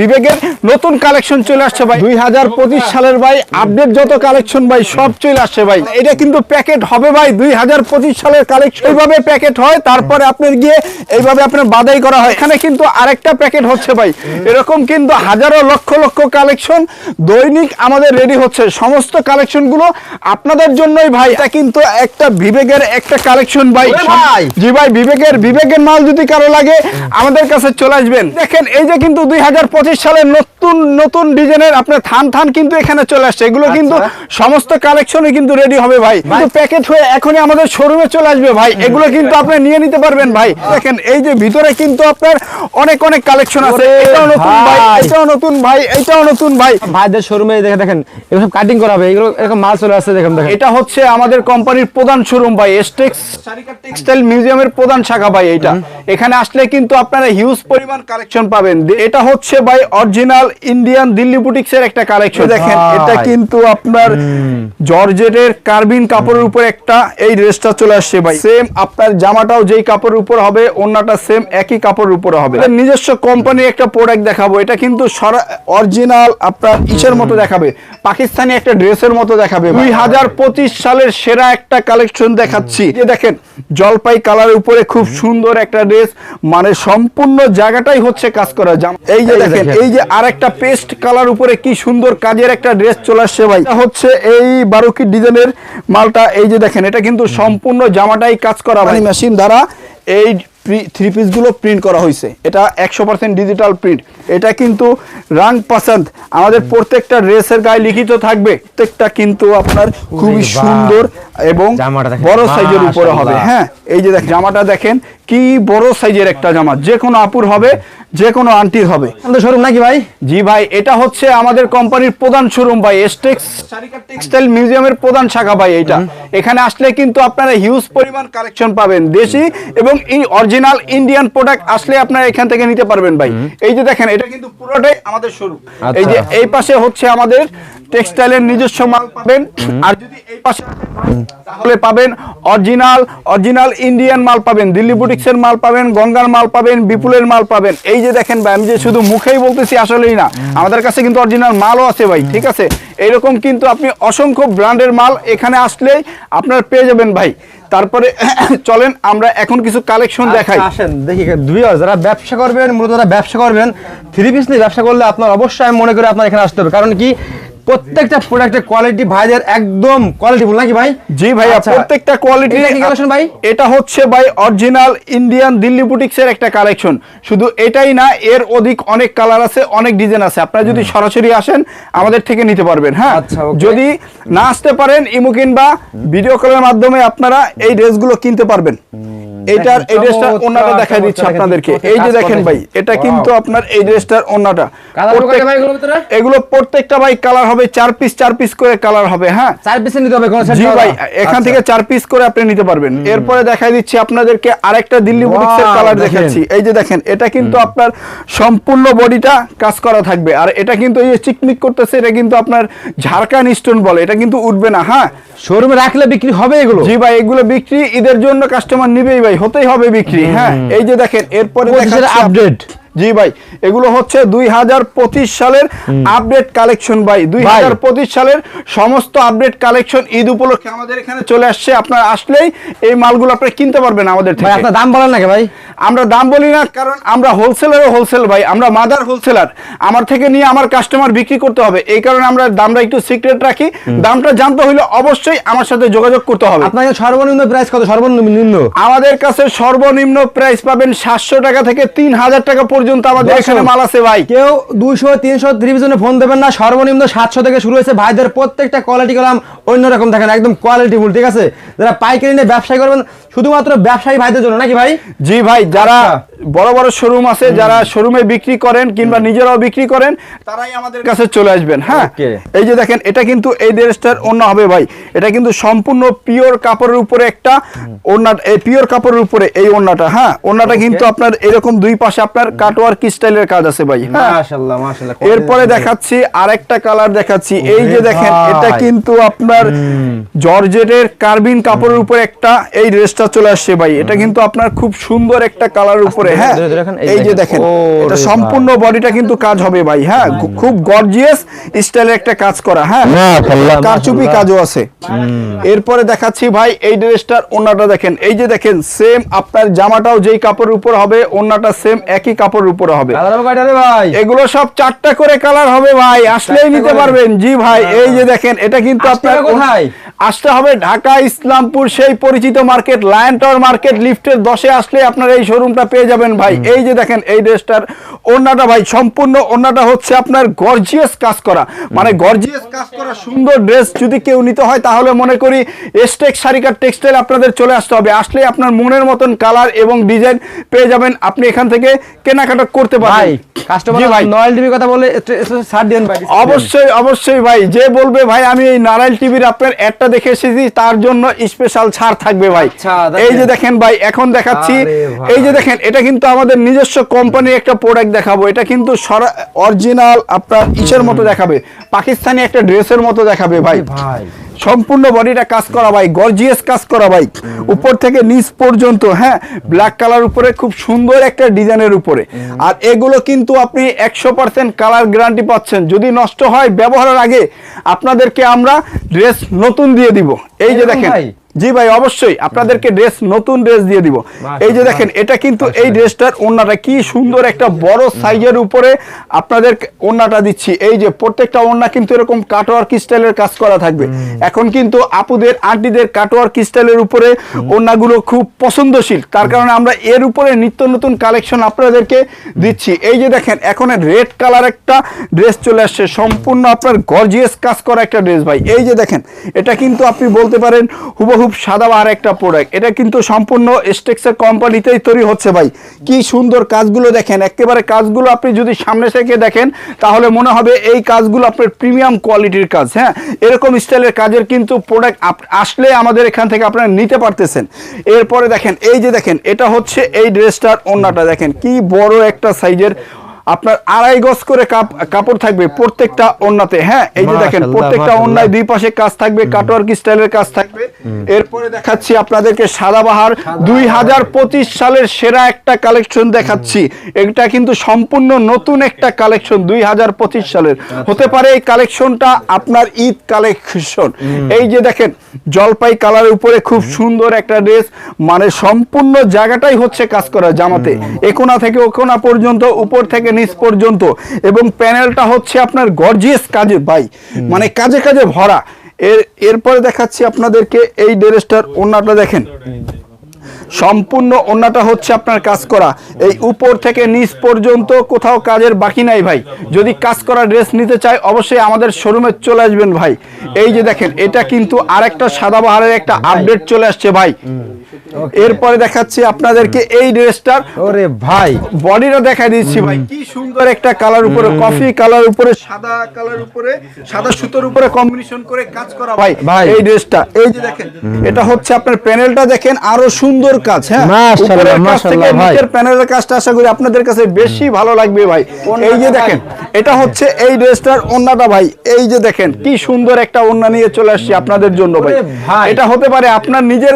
বিবেকের নতুন কালেকশন চলে আসছে ভাই। দুই হাজার পঁচিশ সালের ভাই আপডেট যত কালেকশন ভাই সব চলে আসছে ভাই। এটা কিন্তু প্যাকেট হবে ভাই দুই হাজার পঁচিশ সালের কালেকশন এইভাবে প্যাকেট হয় তারপরে আপনার গিয়ে এইভাবে আপনার বাদাই করা হয়। এখানে কিন্তু আরেকটা প্যাকেট হচ্ছে ভাই। এরকম কিন্তু হাজারো লক্ষ লক্ষ কালেকশন দৈনিক আমাদের রেডি হচ্ছে। সমস্ত কালেকশনগুলো আপনাদের জন্যই ভাই। এটা কিন্তু একটা বিবেকের একটা কালেকশন ভাই। ভাই! জি ভাই বিবেকের বিবেকের মাল যদি কারও লাগে আমাদের কাছে চলে আসবেন। দেখেন এই যে কিন্তু দুই হাজার পঁচিশ সালের নতুন নতুন ডিজাইনের আপনার থান থান কিন্তু এখানে চলে আসছে। এগুলো কিন্তু সমস্ত কালেকশনই কিন্তু রেডি হবে ভাই। কিন্তু প্যাকেট হয়ে এখনই আমাদের শোরুমে চলে আসবে ভাই। এগুলো কিন্তু আপনি নিয়ে নিতে পারবেন ভাই। দেখেন এই যে ভিতরে কিন্তু আপনার অনেক অনেক কালেকশন আছে। এটাও নতুন ভাই! এটাও নতুন ভাই এটাও নতুন ভাই। ভাইদের শোরুমে দেখে দেখেন এগুলো সব কাটিং করা হবে। এগুলো এরকম মাল চলে আসছে দেখেন দেখেন। এটা হচ্ছে আমাদের কোম্পানির প্রধান শোরুম ভাই এসটেক্স টেক্সটাইল মিউজিয়ামের প্রধান শাখা ভাই এটা এখানে আসলে কিন্তু আপনারা হিউজ পরিমাণ কালেকশন পাবেন। এটা হচ্ছে ভাই অরিজিনাল ইন্ডিয়ান দিল্লি বুটিক্স এর একটা কালেকশন দেখেন এটা কিন্তু আপনার জর্জেটের কার্বিন কাপড়ের উপর একটা এই ড্রেসটা চলে আসছে ভাই। সেম আপনার জামাটাও যেই কাপড়ের উপর হবে ওন্নাটা সেম একই কাপড়ের উপর হবে। নিজস্ব কোম্পানির একটা প্রোডাক্ট দেখাবো। এটা কিন্তু অরিজিনাল আপনার ইসের মতো দেখাবে। পাকিস্তানি একটা ড্রেসের মতো দেখাবে দুই হাজার পঁচিশ সালের সেরা একটা কালেকশন দেখাচ্ছি। এই দেখেন জলপাই কালারের উপরে খুব সুন্দর একটা ড্রেস। মানে সম্পূর্ণ জায়গাটাই হচ্ছে কাজ করা জামা। এই যে এই যে দেখেন দেখেন। এই যে আরেকটা পেস্ট কালার উপরে কি সুন্দর কাজের একটা ড্রেস চলে আসছে ভাই। হচ্ছে এই বারোকি ডিজাইনের মালটা। এই যে দেখেন এটা কিন্তু সম্পূর্ণ জামাটাই কাজ করা ভাই। মেশিন দ্বারা এই থ্রি পিসগুলো প্রিন্ট করা হয়েছে। এটা একশো পার্সেন্ট ডিজিটাল প্রিন্ট এটা কিন্তু রাং পাসান্ত আমাদের প্রত্যেকটা ড্রেসের গায়ে লিখিত থাকবে। প্রত্যেকটা কিন্তু আপনার খুবই সুন্দর এবং বড় সাইজের উপরে হবে। হ্যাঁ এই যে দেখেন জামাটা দেখেন কি বড় সাইজের একটা জামা? যে কোনো আপুর হবে যে কোনো আন্টির হবে। শোরুম নাকি ভাই? জি ভাই এটা হচ্ছে আমাদের কোম্পানির প্রধান শোরুম ভাই এসটেক্স টেক্সটাইল মিউজিয়ামের প্রধান শাখা ভাই এটা। এখানে আসলে কিন্তু আপনারা হিউজ পরিমাণ কালেকশন পাবেন দেশি এবং এই অরিজিনাল ইন্ডিয়ান প্রোডাক্ট আসলে আপনারা এখান থেকে নিতে পারবেন ভাই। এই যে দেখেন এটা কিন্তু পুরোটাই আমাদের শোরুম এই যে আচ্ছা। এই পাশে হচ্ছে আমাদের টেক্সটাইলের নিজস্ব মাল পাবেন আর যদি এই পাশে তাহলে পাবেন অরিজিনাল অরিজিনাল ইন্ডিয়ান মাল পাবেন দিল্লি বুটিক্সের মাল পাবেন গঙ্গার মাল পাবেন বিপুলের মাল পাবেন। এই যে দেখেন ভাই আমি যে শুধু মুখেই বলতেছি আসলেই না। আমাদের কাছে কিন্তু অরিজিনাল মালও আছে ভাই ঠিক আছে? এইরকম কিন্তু আপনি অসংখ্য ব্র্যান্ডের মাল এখানে আসলেই আপনার পেয়ে যাবেন ভাই। তারপরে চলেন আমরা এখন কিছু কালেকশন দেখাই। আচ্ছা, আসেন দেখি দুই যারা ব্যবসা করবেন মূলত যারা ব্যবসা করবেন থ্রি পিস নিয়ে ব্যবসা করলে আপনার অবশ্যই আমি মনে করি আপনার এখানে আসতে হবে। কারণ কি প্রত্যেকটা প্রোডাক্টের কোয়ালিটি ভাইদের একদম কোয়ালিটিফুল নাকি ভাই? জি ভাই আচ্ছা। প্রত্যেকটা কোয়ালিটি এটা কি collection ভাই? এটা হচ্ছে ভাই অরিজিনাল ইন্ডিয়ান দিল্লি বুটিক্স এর একটা কালেকশন শুধু এটাই না এর অধিক অনেক কালার আছে অনেক ডিজাইন আছে। আপনারা যদি সরাসরি আসেন আমাদের থেকে নিতে পারবেন হ্যাঁ? আচ্ছা, যদি না আসতে পারেন ইমো কিংবা ভিডিও কলের মাধ্যমে আপনারা এই ড্রেসগুলো কিনতে পারবেন। এইটার এই ড্রেসটা ওনাটা দেখা দিচ্ছে আপনাদেরকে। এই যে দেখেন ভাই এটা কিন্তু আপনার এই ড্রেসটার ওনাটা। এগুলো প্রত্যেকটা ভাই কালার হবে চার পিস চার পিস করে কালার হবে হ্যাঁ? চার পিসে নিতে হবে জি ভাই এখান আচ্ছা। থেকে চার পিস করে আপনি নিতে পারবেন। এরপরে দেখাই দিচ্ছি আপনাদেরকে আরেকটা দিল্লি বুটিক্সের কালার দেখাচ্ছি। এই যে দেখেন এটা কিন্তু আপনার সম্পূর্ণ বডিটা কাজ করা থাকবে। আর এটা কিন্তু এই যে চিকমিক করতেছে এটা কিন্তু আপনার ঝাড়খান স্টোন বলে এটা কিন্তু উঠবে না হ্যাঁ? শোরুমে রাখলে বিক্রি হবে এগুলো? জি ভাই এগুলো বিক্রি ঈদের জন্য কাস্টমার নিবেই ভাই। হতেই হবে বিক্রি হ্যাঁ? এই যে দেখেন এরপরে আপডেট জি ভাই এগুলো হচ্ছে দুই হাজার পঁচিশ সালের আপডেট কালেকশন ভাই। দুই হাজার পঁচিশ সালের সমস্ত আপডেট কালেকশন ঈদ উপলক্ষে আমাদের এখানে চলে আসছে। আপনার আসলেই এই মালগুলো আপনি কিনতে পারবেন আমাদের থেকে। আপনার দাম বলেন নাকি ভাই? আমরা দাম বলি না কারণ আমরা হোলসেলারও হোলসেল ভাই আমরা মাদার হোলসেলার আমার থেকে নিয়ে আমার কাস্টমার বিক্রি করতে হবে। এই কারণে আমরা দামটা একটু সিক্রেট রাখি। দামটা জানতে হইলে অবশ্যই আমার সাথে যোগাযোগ করতে হবে। আপনার সর্বনিম্ন প্রাইস কত? সর্বনিম্ন? আমাদের কাছে সর্বনিম্ন প্রাইস পাবেন সাতশো টাকা থেকে তিন হাজার টাকা পর্যন্ত আমাদের। এখানে মাল আছে ভাই। কেউ দুইশো তিনশো ত্রিশ জনে ফোন দেবেন না। সর্বনিম্ন সাতশো থেকে শুরু হয়েছে। ভাইদের প্রত্যেকটা কোয়ালিটি কলাম অন্যরকম দেখেন একদম কোয়ালিটি ফুল ঠিক আছে? যারা পাইকারি নিয়ে ব্যবসায়ী করবেন শুধুমাত্র ব্যবসায়ী ভাইদের জন্য নাকি ভাই? জি ভাই যারা আচ্ছা। বড় বড় শোরুম আছে যারা শোরুমে বিক্রি করেন কিংবা নিজেরাও বিক্রি করেন তারাই আমাদের কাছে চলে আসবেন হ্যাঁ? এই যে দেখেন এটা কিন্তু এই ড্রেসটার অন্য হবে ভাই। এটা কিন্তু সম্পূর্ণ পিওর কাপড়ের উপরে একটা ওড়না এই পিওর কাপড়ের উপরে এই ওড়নাটা হ্যাঁ? ওড়নাটা কিন্তু আপনার এরকম দুই পাশে আপনার কাটওয়ার্ক স্টাইলের কাজ আছে ভাই হ্যাঁ? মাশাআল্লাহ মাশাআল্লাহ এরপরে দেখাচ্ছি আরেকটা কালার দেখাচ্ছি। এই যে দেখেন এটা কিন্তু আপনার জর্জেটের কার্বিন কাপড়ের উপরে একটা এই ড্রেসটা চলে আসছে ভাই। এটা কিন্তু আপনার খুব সুন্দর একটা কালার উপরে হ্যাঁ? এই যে দেখেন। এটা সম্পূর্ণ বডিটা কিন্তু কাজ হবে ভাই হ্যাঁ? খুব গর্জিয়াস স্টাইলের একটা কাজ করা হ্যাঁ? কারচুপি কাজও আছে। এরপরে দেখাচ্ছি ভাই এই ড্রেসটার ওন্নাটা দেখেন। এই যে দেখেন সেম আপনার জামাটাও যেই কাপড়ের উপর হবে ওন্নাটা সেম একই কাপড়ের উপরে হবে। কালার হবে কয়টা রে ভাই? এগুলো সব চারটা করে কালার হবে ভাই আসলেই নিতে পারবেন। জি ভাই এই যে দেখেন এটা কিন্তু আপনার? আসতে হবে ঢাকা ইসলামপুর সেই পরিচিত মার্কেট লায়ন টাওয়ার মার্কেট লিফটের দশে আসলে আপনার এই শোরুমটা পেয়ে যাবেন ভাই। এই যে দেখেন এই ড্রেসটার ওন্নাটা ভাই সম্পূর্ণ ওন্নাটা হচ্ছে আপনার গর্জিয়াস কাজ করা। মানে গর্জিয়াস কাজ করা সুন্দর ড্রেস যদি কেউ নিতে হয় তাহলে মনে করি এস্টেক সারিকার টেক্সটাইল আপনাদের চলে আসতে হবে। আসলে আপনার মনের মতন কালার এবং ডিজাইন পেয়ে যাবেন। আপনি এখান থেকে কেনাকাটা করতে ভাই পারবেন কাস্টমার জি ভাই। নয়েল টিভির কথা বলে ছাড় দেন ভাই অবশ্যই অবশ্যই ভাই। যে বলবে ভাই আমি এই নারায়ণ টিভির আপনার অ্যাডটা দেখে এসেছি তার জন্য স্পেশাল ছাড় থাকবে ভাই। আচ্ছা, এই যে দেখেন ভাই এখন দেখাচ্ছি। এই যে দেখেন এটা কিন্তু আমাদের নিজস্ব কোম্পানির একটা প্রোডাক্ট দেখাবো। এটা কিন্তু অরিজিনাল আপনার ইসের মতো দেখাবে। পাকিস্তানি একটা ড্রেসের মতো দেখাবে ভাই। ভাই। সম্পূর্ণ বডিটা কাজ করা বাইক গর্জিয়াস কাজ করা বাইক উপর থেকে নিচ পর্যন্ত হ্যাঁ ব্ল্যাক কালার উপরে খুব সুন্দর একটা ডিজাইনের উপরে। আর এগুলো কিন্তু আপনি একশো পার্সেন্ট কালার গ্যারান্টি পাচ্ছেন। যদি নষ্ট হয় ব্যবহারের আগে আপনাদেরকে আমরা ড্রেস নতুন দিয়ে দিব। এই যে দেখেন। ভাই? জি ভাই অবশ্যই। আপনাদেরকে ড্রেস নতুন ড্রেস দিয়ে দিব। এই যে দেখেন এটা কিন্তু এই ড্রেসটার ওন্নাটা কি সুন্দর একটা বড় সাইজের উপরে আপনাদের ওন্নাটা দিচ্ছি। এই যে প্রত্যেকটা ওন্না কিন্তু এরকম কাটওয়ার্ক স্টাইলের কাজ করা থাকবে। এখন কিন্তু আপুদের আন্টিদের কাটওয়ার্ক স্টাইলের উপরে ওন্নাগুলো খুব পছন্দশীল। তার কারণে আমরা এর উপরে নিত্য নতুন কালেকশন আপনাদেরকে দিচ্ছি। এই যে দেখেন এখন রেড কালার একটা ড্রেস চলে আসছে। সম্পূর্ণ আপনার গর্জিয়াস কাজ করা একটা ড্রেস ভাই। এই যে দেখেন এটা কিন্তু আপনি বলতে পারেন হুবহুব সাদাবাহার একটা প্রোডাক্ট এটা কিন্তু সম্পূর্ণ স্টেক্সের কোম্পানিতেই তৈরি হচ্ছে ভাই। কি সুন্দর কাজগুলো দেখেন। একেবারে কাজগুলো আপনি যদি সামনে থেকে দেখেন, তাহলে মনে হবে এই কাজগুলো আপনার প্রিমিয়াম কোয়ালিটির কাজ হ্যাঁ? এরকম স্টাইলের কাজের কিন্তু প্রোডাক্ট আসলে আমাদের এখান থেকে আপনারা নিতে পারতেছেন। এরপরে দেখেন, এই যে দেখেন, এটা হচ্ছে এই ড্রেসটার ওন্নাটা দেখেন, কি বড় একটা সাইজের আপনার আড়াই গজ করে কাপড় থাকবে প্রত্যেকটা ওন্নাতে হ্যাঁ এই যে দেখেন প্রত্যেকটা। ওন্নায় দুই পাশে কাজ থাকবে কাটওয়ার্ক স্টাইলের কাজ থাকবে। এরপরে দেখাচ্ছি আপনাদেরকে সাদাবাহার দুই হাজার পঁচিশ সালের সেরা একটা কালেকশন দেখাচ্ছি। এটা কিন্তু সম্পূর্ণ নতুন একটা কালেকশন দুই হাজার পঁচিশ সালের। হতে পারে এই কালেকশনটা আপনার ঈদ কালেকশন এই যে দেখেন জলপাই কালারের উপরে খুব সুন্দর একটা ড্রেস। মানে সম্পূর্ণ জায়গাটাই হচ্ছে কাজ করা জামাতে। একোনা থেকে ওকোনা পর্যন্ত উপর থেকে নিচ পর্যন্ত এবং প্যানেলটা হচ্ছে আপনার গর্জিয়াস কাজে ভাই মানে কাজে কাজে ভরা। এর এরপরে দেখাচ্ছি আপনাদেরকে এই ড্রেসটার অন্যটা দেখেন। সম্পূর্ণ ওন্নাটা হচ্ছে আপনার কাজ করা। এই উপর থেকে নিচ পর্যন্ত কোথাও কাজের বাকি নাই ভাই। যদি কাজ করা ড্রেস নিতে চাই অবশ্যই আমাদের শোরুমে চলে আসবেন ভাই। এই যে দেখেন এটা কিন্তু আরেকটা সাদাবাহারের একটা আপডেট চলে আসছে ভাই। এরপরে দেখাচ্ছি আপনাদেরকে এই ড্রেসটার ওরে ভাই। বডিটা দেখা দিচ্ছি ভাই। কি সুন্দর একটা কালার উপরে কফি কালার উপরে সাদা কালার উপরে সাদা সুতোর উপরে কম্বিনেশন করে কাজ করা ভাই। ভাই। এই ড্রেসটা এই যে দেখেন এটা হচ্ছে আপনার প্যানেলটা দেখেন আরও সুন্দর কাজ হ্যাঁ? মাশাআল্লাহ, উপরের কাজ থেকে মাশাআল্লাহ ভাই। নিচের প্যানেলের কাজটা আশা করি আপনাদের কাছে বেশি ভালো লাগবে ভাই। এই যে দেখেন এটা হচ্ছে এই ড্রেসটার ওন্নাটা ভাই। এই যে দেখেন কি সুন্দর একটা ওন্না নিয়ে চলে আসছি আপনাদের জন্য ভাই। এটা হতে পারে আপনার নিজের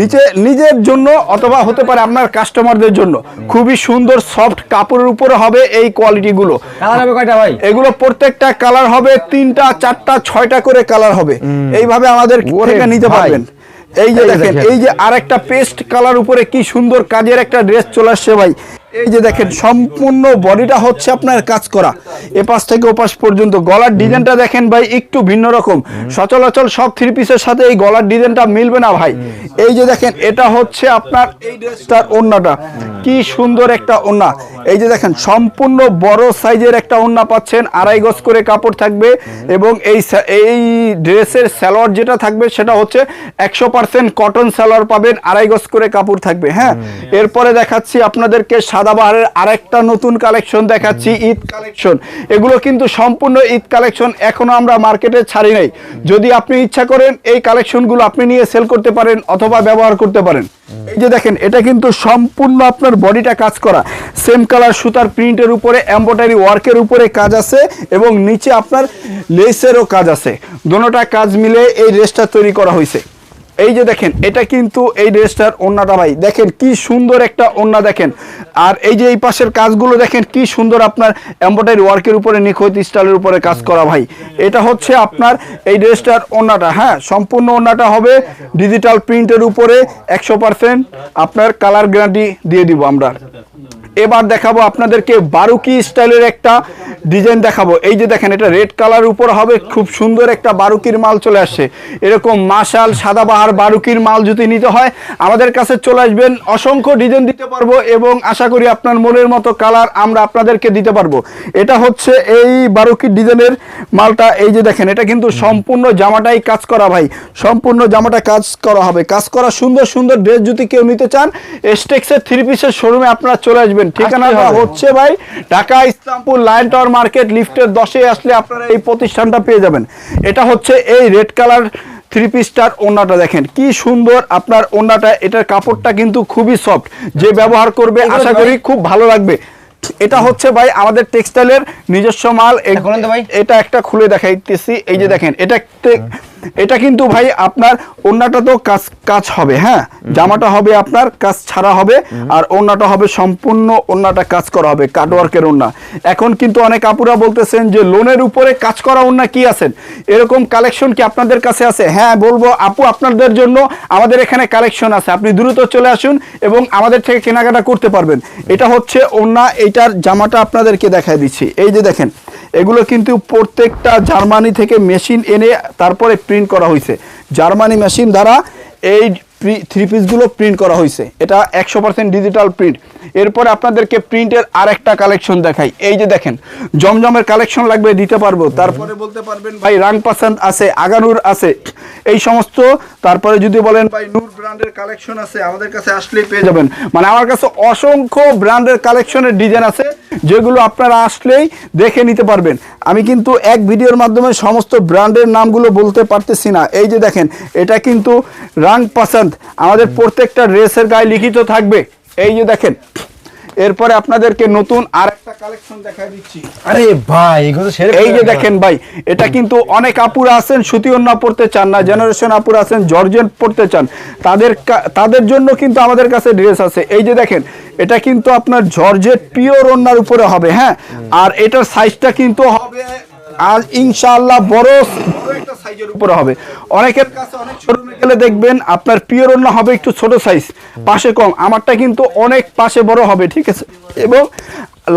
নিচে নিজের জন্য অথবা হতে পারে আপনার কাস্টমারদের জন্য। খুবই সুন্দর সফট কাপড়ের উপরে হবে এই কোয়ালিটি গুলো। কালার হবে কয়টা ভাই? এগুলো প্রত্যেকটা কালার হবে তিনটা চারটা ছয়টা করে কালার হবে। এইভাবে আমাদের থেকে নিতে পারবেন। এই যে দেখেন। এই যে আরেকটা পেস্ট কালার উপরে কি সুন্দর কাজের একটা ড্রেস চলে আসছে ভাই। এই যে দেখেন সম্পূর্ণ বডিটা হচ্ছে আপনার কাজ করা। এপাশ থেকে ওপাশ পর্যন্ত। গলার ডিজাইনটা দেখেন ভাই একটু ভিন্ন রকম। সচলাচল সব থ্রি পিসের সাথে এই গলার ডিজাইনটা মিলবে না ভাই। এই যে দেখেন এটা হচ্ছে আপনার এই ড্রেসটার ওন্নাটা কি সুন্দর একটা ওন্না এই যে দেখেন, সম্পূর্ণ বড় সাইজের একটা ওন্না পাচ্ছেন, আড়াই গজ করে কাপড় থাকবে এবং এই এই ড্রেসের স্যালোয়ার যেটা থাকবে সেটা হচ্ছে একশো পার্সেন্ট কটন স্যালোয়ার পাবেন, আড়াই গজ করে কাপড় থাকবে হ্যাঁ? এরপরে দেখাচ্ছি আপনাদেরকে সাদাবাহারের আরেকটা নতুন কালেকশন দেখাচ্ছি, ঈদ কালেকশন। এগুলো কিন্তু সম্পূর্ণ ঈদ কালেকশন, এখনও আমরা মার্কেটে ছাড়ি নাই। যদি আপনি ইচ্ছা করেন, এই কালেকশনগুলো আপনি নিয়ে সেল করতে পারেন অথবা ব্যবহার করতে পারেন। এই যে দেখেন, এটা কিন্তু সম্পূর্ণ আপনার বডিটা কাজ করা। সেম কালার সুতার প্রিন্টের উপরে এম্ব্রয়ডারি ওয়ার্কের উপরে কাজ আছে এবং নিচে আপনার লেসেরও কাজ আছে। দোনোটা কাজ মিলে এই ড্রেসটা তৈরি করা হয়েছে। এই যে দেখেন, এটা কিন্তু এই ড্রেসটার ওন্নাটা ভাই দেখেন কি সুন্দর একটা ওন্না দেখেন। আর এই যে এই পাশের কাজগুলো দেখেন, কি সুন্দর আপনার এম্বয়ডারি ওয়ার্কের উপরে, নিখুঁত স্টাইলের উপরে কাজ করা ভাই। এটা হচ্ছে আপনার এই ড্রেসটার ওন্নাটা হ্যাঁ? সম্পূর্ণ ওন্নাটা হবে ডিজিটাল প্রিন্টের উপরে, একশো পার্সেন্ট আপনার কালার গ্যারান্টি দিয়ে দিব আমরা। এবার দেখাবো আপনাদেরকে বারুকি স্টাইলের একটা ডিজাইন দেখাবো। এই যে দেখেন, এটা রেড কালার উপর হবে, খুব সুন্দর একটা বারুকির মাল চলে আসছে। এরকম মাশাল সাদাবাহার বারুকির মাল যদি নিতে হয়, আমাদের কাছে চলে আসবেন। অসংখ্য ডিজাইন দিতে পারব এবং আশা করি আপনার মনের মতো কালার আমরা আপনাদেরকে দিতে পারব। এটা হচ্ছে এই বারুকির ডিজাইনের মালটা। এই যে দেখেন, এটা কিন্তু সম্পূর্ণ জামাটাই কাজ করা ভাই। সম্পূর্ণ জামাটা কাজ করা হবে। কাজ করা সুন্দর সুন্দর ড্রেস যদি কেউ নিতে চান এস্টেক্সের থ্রি পিসের শোরুমে আপনারা চলে আসবেন। ঠিকানাটা। হচ্ছে ভাই Dhaka Islampur line tower market লিফটের দশে আসলে আপনারা এই প্রতিষ্ঠানটা পেয়ে যাবেন। এটা হচ্ছে এই রেড কালার থ্রি পিসটার ওনাটা দেখেন কি সুন্দর আপনার ওনাটা এটার কাপড়টা কিন্তু খুবই সফট যে ব্যবহার করবে আশা করি খুব ভালো লাগবে। এটা হচ্ছে ভাই আমাদের টেক্সটাইলের নিজস্ব মাল এটা একটা খুলে দেখাইতেছি এই যে দেখেন এটা এটা কিন্তু ভাই আপনার ওন্নাটা তো কাজ কাজ হবে হ্যাঁ? জামাটা হবে আপনার কাজ ছাড়া হবে আর ওন্নাটা হবে সম্পূর্ণ ওন্নাটা কাজ করা হবে কাটওয়ার্কের ওন্না এখন কিন্তু অনেক আপুরা বলতেছেন যে লোনের উপরে কাজ করা ওন্না কি আছেন এরকম কালেকশন কি আপনাদের কাছে আছে? হ্যাঁ বলব আপু আপনাদের জন্য আমাদের এখানে কালেকশন আছে। আপনি দ্রুত চলে আসুন এবং আমাদের থেকে কেনাকাটা করতে পারবেন। এটা হচ্ছে ওন্না এইটার জামাটা আপনাদেরকে দেখায় দিচ্ছি। এই যে দেখেন এগুলো কিন্তু প্রত্যেকটা জার্মানি থেকে মেশিন এনে তারপরে প্রিন্ট করা হয়েছে জার্মানি মেশিন দ্বারা এই থ্রি পিসগুলো প্রিন্ট করা হয়েছে এটা একশো পার্সেন্ট ডিজিটাল প্রিন্ট এরপরে আপনাদেরকে প্রিন্টের আর একটা কালেকশন দেখাই। এই যে দেখেন, জমজমের কালেকশন লাগবে, দিতে পারব। তারপরে বলতে পারবেন, ভাই রাং পাসান আছে, আগানুর আছে। এই সমস্ত, তারপরে যদি বলেন, ভাই, নূর ব্র্যান্ডের কালেকশন আছে, আমাদের কাছে আসলেই পেয়ে যাবেন। মানে আমার কাছে অসংখ্য ব্র্যান্ডের কালেকশনের ডিজাইন আছে, যেগুলো আপনারা আসলেই দেখে নিতে পারবেন। আমি কিন্তু এক ভিডিওর মাধ্যমে সমস্ত ব্র্যান্ডের নামগুলো বলতে পারতেছি না। এই যে দেখেন, এটা কিন্তু রাং পাসান্দ। আমাদের প্রত্যেকটা ড্রেসের গায়ে লিখিত থাকবে। এই যে দেখেন এরপরে আপনাদেরকে নতুন আর একটা কালেকশন দেখাই দিচ্ছি। আরে ভাই এগুলো এই যে দেখেন ভাই এটা কিন্তু অনেক আপুরা আছেন সুতি ওন্না পড়তে চান না জেনারেশন আপুরা আছেন জর্জেন পড়তে চান। তাদের তাদের জন্য কিন্তু আমাদের কাছে ড্রেস আছে। এই যে দেখেন এটা কিন্তু আপনার জর্জেট পিওর ওন্নার উপরে হবে হ্যাঁ? আর এটার সাইজটা কিন্তু হবে আর ইনশাআল্লাহ বড় সাইজের উপরে হবে। অনেকের কাছে অনেক শোরুমে গেলে দেখবেন আপনার পিওর ওন্না হবে একটু ছোট সাইজ পাশে কম। আমারটা কিন্তু অনেক পাশে বড় হবে ঠিক আছে? এবং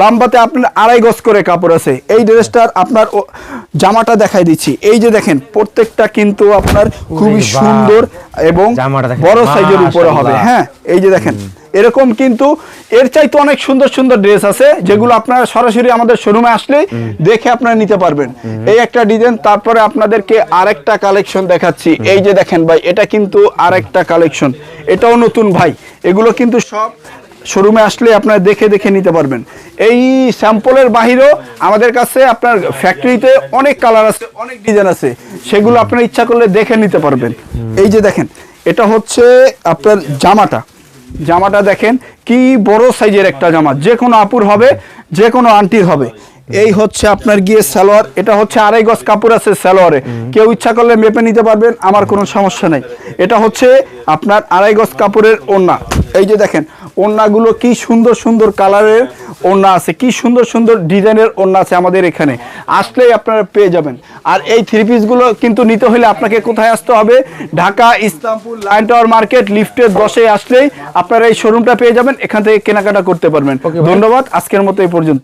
লাম্বাতে আপনার আড়াই গজ করে কাপড় আছে। এই ড্রেসটার আপনার জামাটা দেখাই দিচ্ছি। এই যে দেখেন প্রত্যেকটা কিন্তু আপনার খুবই সুন্দর এবং বড় সাইজের উপরে হবে। হ্যাঁ এই যে দেখেন এরকম কিন্তু এর চাইতে অনেক সুন্দর সুন্দর ড্রেস আছে, যেগুলো আপনারা সরাসরি আমাদের শোরুমে আসলে দেখে আপনারা নিতে পারবেন। এই একটা ডিজাইন তারপরে আপনাদেরকে আরেকটা কালেকশন দেখাচ্ছি। এই যে দেখেন ভাই, এটা কিন্তু আরেকটা কালেকশন এটাও নতুন ভাই। এগুলো কিন্তু সব শোরুমে আসলে আপনারা দেখে দেখে নিতে পারবেন। এই স্যাম্পলের বাহিরেও আমাদের কাছে আপনার ফ্যাক্টরিতে অনেক কালার আছে, অনেক ডিজাইন আছে। সেগুলো আপনার ইচ্ছা করলে দেখে নিতে পারবেন। এই যে দেখেন, এটা হচ্ছে আপনার জামাটা। জামাটা দেখেন, কি বড় সাইজের একটা জামা, যে কোনো আপুর হবে, যে কোনো আন্টির হবে। এই হচ্ছে আপনার গিয়ে সালোয়ার, এটা হচ্ছে আড়াই গজ কাপড় আছে সালোয়ারে। কেউ ইচ্ছা করলে মেপে নিতে পারবেন, আমার কোনো সমস্যা নেই। এটা হচ্ছে আপনার আড়াই গজ কাপড়ের ওড়না। এই যে দেখেন ওড়নাগুলো কি সুন্দর সুন্দর কালারের ওড়না আছে কি সুন্দর সুন্দর ডিজাইনের ওড়না আছে আমাদের এখানে। আসলেই আপনারা পেয়ে যাবেন। আর এই থ্রি পিসগুলো কিন্তু নিতে হলে আপনাকে কোথায় আসতে হবে? Dhaka Islampur line tower market লিফটের দশে আসলেই আপনারা এই শোরুমটা পেয়ে যাবেন এখান থেকে কেনাকাটা করতে পারবেন। ধন্যবাদ আজকের মতো এই পর্যন্ত।